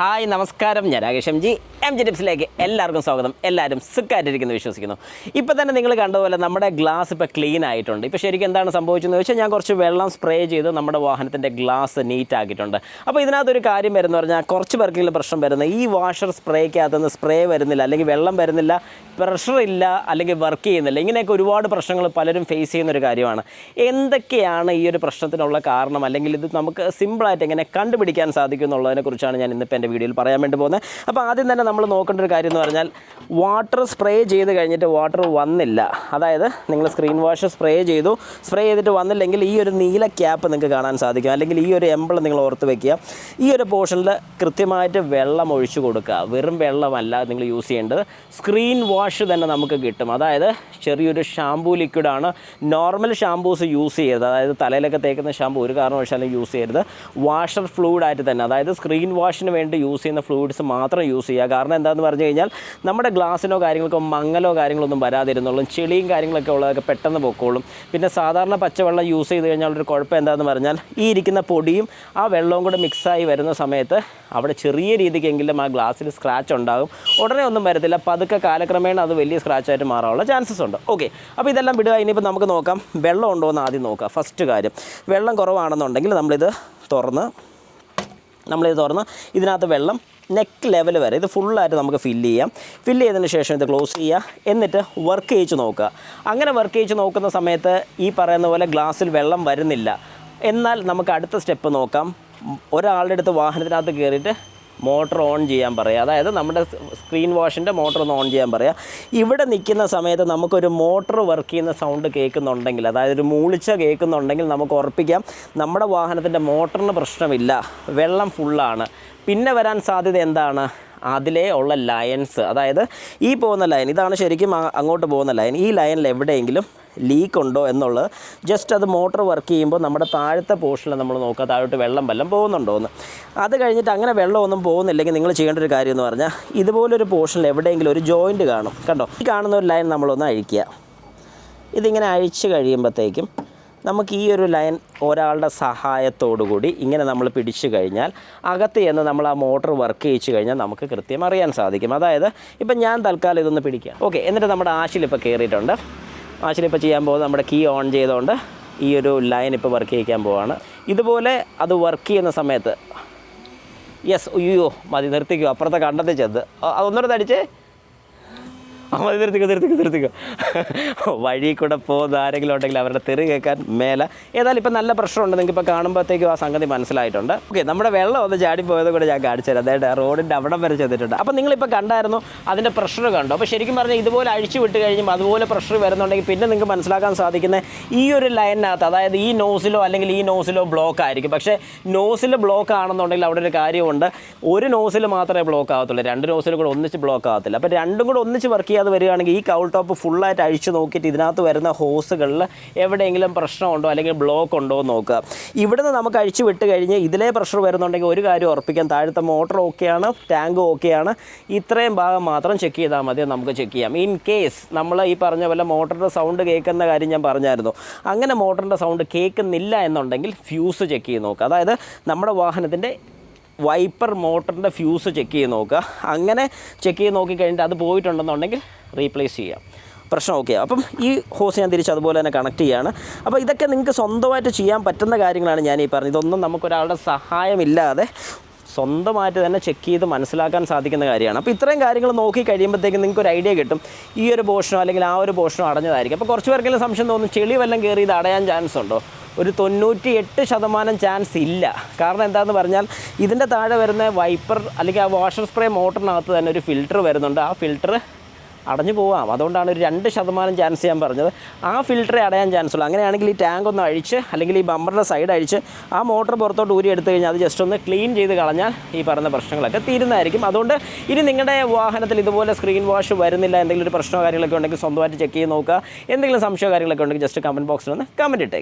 Hi നമസ്കാരം. ഞാൻ Rakesh G. M G ടിപ്സിലേക്ക് എല്ലാവർക്കും സ്വാഗതം. എല്ലാവരും സുഖമായിട്ടിരിക്കുന്നു വിശ്വസിക്കുന്നു. ഇപ്പോൾ തന്നെ നിങ്ങൾ കണ്ടതുപോലെ നമ്മുടെ ഗ്ലാസ് ഇപ്പോൾ ക്ലീൻ ആയിട്ടുണ്ട്. ഇപ്പോൾ ശരിക്കും എന്താണ് സംഭവിച്ചതെന്ന് വെച്ചാൽ ഞാൻ കുറച്ച് വെള്ളം സ്പ്രേ ചെയ്ത് നമ്മുടെ വാഹനത്തിന്റെ ഗ്ലാസ് നീറ്റ് ആക്കിയിട്ടുണ്ട്. അപ്പോൾ ഇതിനകത്തൊരു കാര്യം വരുന്ന പറഞ്ഞാൽ കുറച്ച് പേർക്കെങ്കിലും പ്രശ്നം വരുന്നത് ഈ വാഷർ സ്പ്രേക്കകത്തുനിന്ന് സ്പ്രേ വരുന്നില്ല അല്ലെങ്കിൽ വെള്ളം വരുന്നില്ല പ്രഷർ ഇല്ല അല്ലെങ്കിൽ വർക്ക് ചെയ്യുന്നില്ല ഇങ്ങനെയൊക്കെ ഒരുപാട് പ്രശ്നങ്ങൾ പലരും ഫേസ് ചെയ്യുന്ന ഒരു കാര്യമാണ്. എന്തൊക്കെയാണ് ഈ ഒരു പ്രശ്നത്തിനുള്ള കാരണം? അല്ലെങ്കിൽ ഇത് നമുക്ക് സിമ്പിളായിട്ട് എങ്ങനെ കണ്ടുപിടിക്കാൻ സാധിക്കും എന്നുള്ളതിനെക്കുറിച്ചാണ് ഞാൻ ഇന്നിപ്പോൾ എന്റെ വീഡിയോയിൽ പറയാൻ വേണ്ടി പോകുന്നത്. അപ്പോൾ ആദ്യം തന്നെ നമ്മൾ നോക്കേണ്ട ഒരു കാര്യം എന്ന് പറഞ്ഞാൽ വാട്ടർ സ്പ്രേ ചെയ്ത് കഴിഞ്ഞിട്ട് വാട്ടർ വന്നില്ല. അതായത് നിങ്ങൾ സ്ക്രീൻ വാഷ് സ്പ്രേ ചെയ്തു. സ്പ്രേ ചെയ്തിട്ട് വന്നില്ലെങ്കിൽ ഈ ഒരു നീല ക്യാപ്പ് നിങ്ങൾക്ക് കാണാൻ സാധിക്കും. അല്ലെങ്കിൽ ഈ ഒരു എംബിൾ നിങ്ങൾ ഓർത്ത് വെക്കുക. ഈ ഒരു പോർഷനിൽ കൃത്യമായിട്ട് വെള്ളം ഒഴിച്ചു കൊടുക്കുക. വെറും വെള്ളമല്ല നിങ്ങൾ യൂസ് ചെയ്യേണ്ടത്. സ്ക്രീൻ വാഷ് തന്നെ നമുക്ക് കിട്ടും. അതായത് ചെറിയൊരു ഷാമ്പൂ ലിക്വിഡാണ് നോർമൽ ഷാമ്പൂസ് യൂസ് ചെയ്യരുത്. അതായത് തലയിലൊക്കെ തേക്കുന്ന ഷാമ്പൂ ഒരു കാരണവശാലും യൂസ് ചെയ്യരുത്. വാഷർ ഫ്ലൂയിഡായിട്ട് തന്നെ. അതായത് സ്ക്രീൻ വാഷിന് വേണ്ടി യൂസ് ചെയ്യുന്ന ഫ്ലൂയിഡ്സ് മാത്രം യൂസ് ചെയ്യുക. കാരണം എന്താണെന്ന് പറഞ്ഞു കഴിഞ്ഞാൽ നമ്മുടെ ഗ്ലാസ്സിനോ കാര്യങ്ങൾക്കോ മങ്ങലോ കാര്യങ്ങളൊന്നും വരാതിരുന്നുള്ളൂ ചെളിയും കാര്യങ്ങളൊക്കെ ഉള്ളതൊക്കെ പെട്ടെന്ന് പൊക്കോളും. പിന്നെ സാധാരണ പച്ചവെള്ളം യൂസ് ചെയ്ത് കഴിഞ്ഞാൽ ഒരു കുഴപ്പം എന്താണെന്ന് പറഞ്ഞാൽ ഈ ഇരിക്കുന്ന പൊടിയും ആ വെള്ളവും കൂടെ മിക്സായി വരുന്ന സമയത്ത് അവിടെ ചെറിയ രീതിക്കെങ്കിലും ആ ഗ്ലാസ്സിൽ സ്ക്രാച്ച് ഉണ്ടാകും. ഉടനെ ഒന്നും വരത്തില്ല. പതുക്കെ കാലക്രമേണ അത് വലിയ സ്ക്രാച്ചായിട്ട് മാറാനുള്ള ചാൻസസ് ഉണ്ട്. ഓക്കെ അപ്പോൾ ഇതെല്ലാം വിടുക. ഇനിയിപ്പോൾ നമുക്ക് നോക്കാം. വെള്ളം ഉണ്ടോ എന്ന് ആദ്യം നോക്കാം ഫസ്റ്റ് കാര്യം. വെള്ളം കുറവാണെന്നുണ്ടെങ്കിൽ നമ്മളിത് തുറന്ന് നമ്മളിത് തുറന്ന് ഇതിനകത്ത് വെള്ളം നെക്ക് ലെവൽ വരെ ഇത് ഫുള്ളായിട്ട് നമുക്ക് ഫില്ല് ചെയ്യാം. ഫില്ല് ചെയ്തതിന് ശേഷം ഇത് ക്ലോസ് ചെയ്യുക. എന്നിട്ട് വർക്ക് ചെയ്ച്ച് നോക്കുക. അങ്ങനെ വർക്ക് ചെയ്ച്ച് നോക്കുന്ന സമയത്ത് ഈ പറയുന്ന പോലെ ഗ്ലാസ്സിൽ വെള്ളം വരുന്നില്ല. എന്നാൽ നമുക്ക് അടുത്ത സ്റ്റെപ്പ് നോക്കാം. ഒരാളുടെ അടുത്ത് വാഹനത്തിനകത്ത് കയറിയിട്ട് മോട്ടർ ഓൺ ചെയ്യാൻ പറയുക അതായത് നമ്മുടെ സ്ക്രീൻ വാഷിന്റെ മോട്ടർ ഒന്ന് ഓൺ ചെയ്യാൻ പറയുക ഇവിടെ നിൽക്കുന്ന സമയത്ത് നമുക്കൊരു മോട്ടർ വർക്ക് ചെയ്യുന്ന സൗണ്ട് കേൾക്കുന്നുണ്ടെങ്കിൽ അതായത് ഒരു മൂളിച്ച കേൾക്കുന്നുണ്ടെങ്കിൽ നമുക്ക് ഉറപ്പിക്കാം. നമ്മുടെ വാഹനത്തിന്റെ മോട്ടറിന് പ്രശ്നമില്ല. വെള്ളം ഫുള്ളാണ്. പിന്നെ വരാൻ സാധ്യത എന്താണ്? അതിലേ ഉള്ള ലയൻസ്. അതായത് ഈ പോകുന്ന ലൈൻ ഇതാണ് ശരിക്കും അങ്ങോട്ട് പോകുന്ന ലൈൻ ഈ ലൈനിൽ എവിടെയെങ്കിലും ലീക്ക് ഉണ്ടോ എന്നുള്ളത് ജസ്റ്റ് അത് മോട്ടർ വർക്ക് ചെയ്യുമ്പോൾ നമ്മുടെ താഴത്തെ പോർഷനിൽ നമ്മൾ നോക്കുക. താഴോട്ട് വെള്ളം വല്ലതും പോകുന്നുണ്ടോ എന്ന് അത് കഴിഞ്ഞിട്ട് അങ്ങനെ വെള്ളമൊന്നും പോകുന്നില്ലെങ്കിൽ നിങ്ങൾ ചെയ്യേണ്ട ഒരു കാര്യം എന്ന് പറഞ്ഞാൽ ഇതുപോലൊരു പോർഷനിൽ എവിടെയെങ്കിലും ഒരു ജോയിന്റ് കാണും. കണ്ടോ? ഈ കാണുന്ന ഒരു ലൈൻ നമ്മളൊന്ന് അഴിക്കുക. ഇതിങ്ങനെ അഴിച്ച് കഴിയുമ്പോഴത്തേക്കും നമുക്ക് ഈ ഒരു ലൈൻ ഒരാളുടെ സഹായത്തോടു കൂടി ഇങ്ങനെ നമ്മൾ പിടിച്ചു കഴിഞ്ഞാൽ അകത്ത് ചെന്ന് നമ്മൾ ആ മോട്ടോർ വർക്ക് ചെയ്യിച്ചു കഴിഞ്ഞാൽ നമുക്ക് കൃത്യം അറിയാൻ സാധിക്കും. അതായത് ഇപ്പം ഞാൻ തൽക്കാലം ഇതൊന്ന് പിടിക്കാം. ഓക്കെ എന്നിട്ട് നമ്മുടെ ആശിൽ ഇപ്പോൾ കയറിയിട്ടുണ്ട്. ആശിൽ ഇപ്പോൾ ചെയ്യാൻ പോകുന്നത് നമ്മുടെ കീ ഓൺ ചെയ്തുകൊണ്ട് ഈ ഒരു ലൈൻ ഇപ്പോൾ വർക്ക് ചെയ്യിക്കാൻ പോവാണ്. ഇതുപോലെ അത് വർക്ക് ചെയ്യുന്ന സമയത്ത് യെസ് അയ്യോ മതി നിർത്തിക്കോ അപ്പുറത്തെ കണ്ടത്തിൽ ചെന്ന്. അതൊന്നുകൂടെ തടിച്ചേ. മതി നിർത്തിക്കോ നിർത്തിക്കോ നിർത്തിക്കോ വഴി കൂടെ പോകുന്ന ആരെങ്കിലും ഉണ്ടെങ്കിൽ അവരുടെ തെറി കേൾക്കാൻ മേല. ഏതായാലും ഇപ്പം നല്ല പ്രശ്നമുണ്ട്. നിങ്ങൾക്ക് ഇപ്പോൾ കാണുമ്പോഴത്തേക്കും ആ സംഗതി മനസ്സിലായിട്ടുണ്ട്. ഓക്കെ നമ്മുടെ വെള്ളം ഒന്ന് ചാടിപ്പോയത് കൂടെ ഞാൻ കാണിച്ചു തരാം. അതായത് റോഡിന്റെ അവിടം വരെ ചെന്നിട്ടുണ്ട്. അപ്പോൾ നിങ്ങളിപ്പോൾ കണ്ടായിരുന്നു അതിന്റെ പ്രഷർ കണ്ടു. അപ്പോൾ ശരിക്കും പറഞ്ഞാൽ ഇതുപോലെ അഴിച്ചു വിട്ട് കഴിയുമ്പോൾ അതുപോലെ പ്രഷർ വരുന്നുണ്ടെങ്കിൽ പിന്നെ നിങ്ങൾക്ക് മനസ്സിലാക്കാൻ സാധിക്കുന്ന ഈ ഒരു ലൈനിനകത്ത് അതായത് ഈ നോസിലോ അല്ലെങ്കിൽ ഈ നോസിലോ ബ്ലോക്ക് ആയിരിക്കും. പക്ഷേ നോസിൽ ബ്ലോക്ക് ആണെന്നുണ്ടെങ്കിൽ അവിടെ ഒരു കാര്യമുണ്ട്. ഒരു നോസിൽ മാത്രമേ ബ്ലോക്ക് ആകത്തുള്ളൂ. രണ്ട് നോസിൽ കൂടെ ഒന്നിച്ച് ബ്ലോക്ക് ആകത്തില്ല. അപ്പോൾ രണ്ടും കൂടെ ഒന്നിച്ച് വർക്ക് ചെയ്യാതെ വരികയാണെങ്കിൽ ഈ കൗൾ ടോപ്പ് ഫുള്ളായിട്ട് അഴിച്ചു നോക്കിയിട്ട് ഇതിനകത്ത് വരുന്ന ഹോസുകളിൽ എവിടെയെങ്കിലും പ്രശ്നമുണ്ടോ അല്ലെങ്കിൽ ബ്ലോക്ക് ഉണ്ടോ എന്ന് നോക്കുക. ഇവിടുന്ന് നമുക്ക് അഴിച്ചു വിട്ട് കഴിഞ്ഞ് ഇതിലേ പ്രഷർ വരുന്നുണ്ടെങ്കിൽ ഒരു കാര്യം ഉറപ്പിക്കാൻ താഴത്തെ മോട്ടർ ഓക്കെയാണ് ടാങ്ക് ഓക്കെയാണ്. ഇത്രയും ഭാഗം മാത്രം ചെക്ക് ചെയ്താൽ മതി നമുക്ക് ചെക്ക് ചെയ്യാം. ഇൻ കേസ് നമ്മൾ ഈ പറഞ്ഞ പോലെ മോട്ടറിന്റെ സൗണ്ട് കേൾക്കുന്ന കാര്യം ഞാൻ പറഞ്ഞായിരുന്നു. അങ്ങനെ മോട്ടറിന്റെ സൗണ്ട് കേൾക്കുന്നില്ല എന്നുണ്ടെങ്കിൽ ഫ്യൂസ് ചെക്ക് ചെയ്ത് നോക്കുക. അതായത് നമ്മുടെ വാഹനത്തിന്റെ വൈപ്പർ മോട്ടറിന്റെ ഫ്യൂസ് ചെക്ക് ചെയ്ത് നോക്കുക. അങ്ങനെ ചെക്ക് ചെയ്ത് നോക്കി കഴിഞ്ഞിട്ട് അത് പോയിട്ടുണ്ടെന്നുണ്ടെങ്കിൽ റീപ്ലേസ് ചെയ്യാം. പ്രശ്നം ഓക്കെ അപ്പം ഈ ഹോസ് ഞാൻ തിരിച്ച് അതുപോലെ തന്നെ കണക്ട് ചെയ്യാണ്. അപ്പോൾ ഇതൊക്കെ നിങ്ങൾക്ക് സ്വന്തമായിട്ട് ചെയ്യാൻ പറ്റുന്ന കാര്യങ്ങളാണ് ഞാൻ ഈ പറഞ്ഞത്. ഇതൊന്നും നമുക്കൊരാളുടെ സഹായമില്ലാതെ സ്വന്തമായിട്ട് തന്നെ ചെക്ക് ചെയ്ത് മനസ്സിലാക്കാൻ സാധിക്കുന്ന കാര്യമാണ്. അപ്പോൾ ഇത്രയും കാര്യങ്ങൾ നോക്കി കഴിയുമ്പോഴത്തേക്കും നിങ്ങൾക്ക് ഒരു ഐഡിയ കിട്ടും. ഈ ഒരു പോർഷനോ അല്ലെങ്കിൽ ആ ഒരു പോർഷനോ അടഞ്ഞതായിരിക്കും. അപ്പോൾ കുറച്ച് പേർക്കെങ്കിലും സംശയം തോന്നും ചെളി വല്ലതും കയറി ഇത് അടയാൻ ചാൻസ് ഉണ്ടോ? ഒരു തൊണ്ണൂറ്റി എട്ട് ശതമാനം ചാൻസ് ഇല്ല. കാരണം എന്താണെന്ന് പറഞ്ഞാൽ ഇതിന്റെ താഴെ വരുന്ന വൈപ്പർ അല്ലെങ്കിൽ ആ വാഷർ സ്പ്രേ മോട്ടറിനകത്ത് തന്നെ ഒരു ഫിൽറ്റർ വരുന്നുണ്ട്. ആ ഫിൽറ്റർ അടഞ്ഞു പോവാം. അതുകൊണ്ടാണ് ഒരു രണ്ട് ശതമാനം ചാൻസ് ഞാൻ പറഞ്ഞത്. ആ ഫിൽറ്ററെ അടയാൻ ചാൻസ് ഉള്ളൂ. അങ്ങനെയാണെങ്കിൽ ഈ ടാങ്ക് ഒന്ന് അഴിച്ച് അല്ലെങ്കിൽ ഈ ബമ്പറിന്റെ സൈഡ് അഴിച്ച് ആ മോട്ടർ പുറത്തോട്ട് ഊരി എടുത്തു കഴിഞ്ഞാൽ അത് ജസ്റ്റ് ഒന്ന് ക്ലീൻ ചെയ്ത് കളഞ്ഞാൽ ഈ പറഞ്ഞ പ്രശ്നങ്ങളൊക്കെ തീരുന്നതായിരിക്കും. അതുകൊണ്ട് ഇനി നിങ്ങളുടെ വാഹനത്തിൽ ഇതുപോലെ സ്ക്രീൻ വാഷ് വരുന്നില്ല എന്തെങ്കിലും ഒരു പ്രശ്നമോ കാര്യങ്ങളൊക്കെ ഉണ്ടെങ്കിൽ സ്വന്തമായിട്ട് ചെക്ക് ചെയ്ത് നോക്കുക. എന്തെങ്കിലും സംശയമോ കാര്യങ്ങളൊക്കെ ഉണ്ടെങ്കിൽ ജസ്റ്റ് കമന്റ് ബോക്സിൽ ഒന്ന് കമന്റ് ഇട്ടേക്ക്.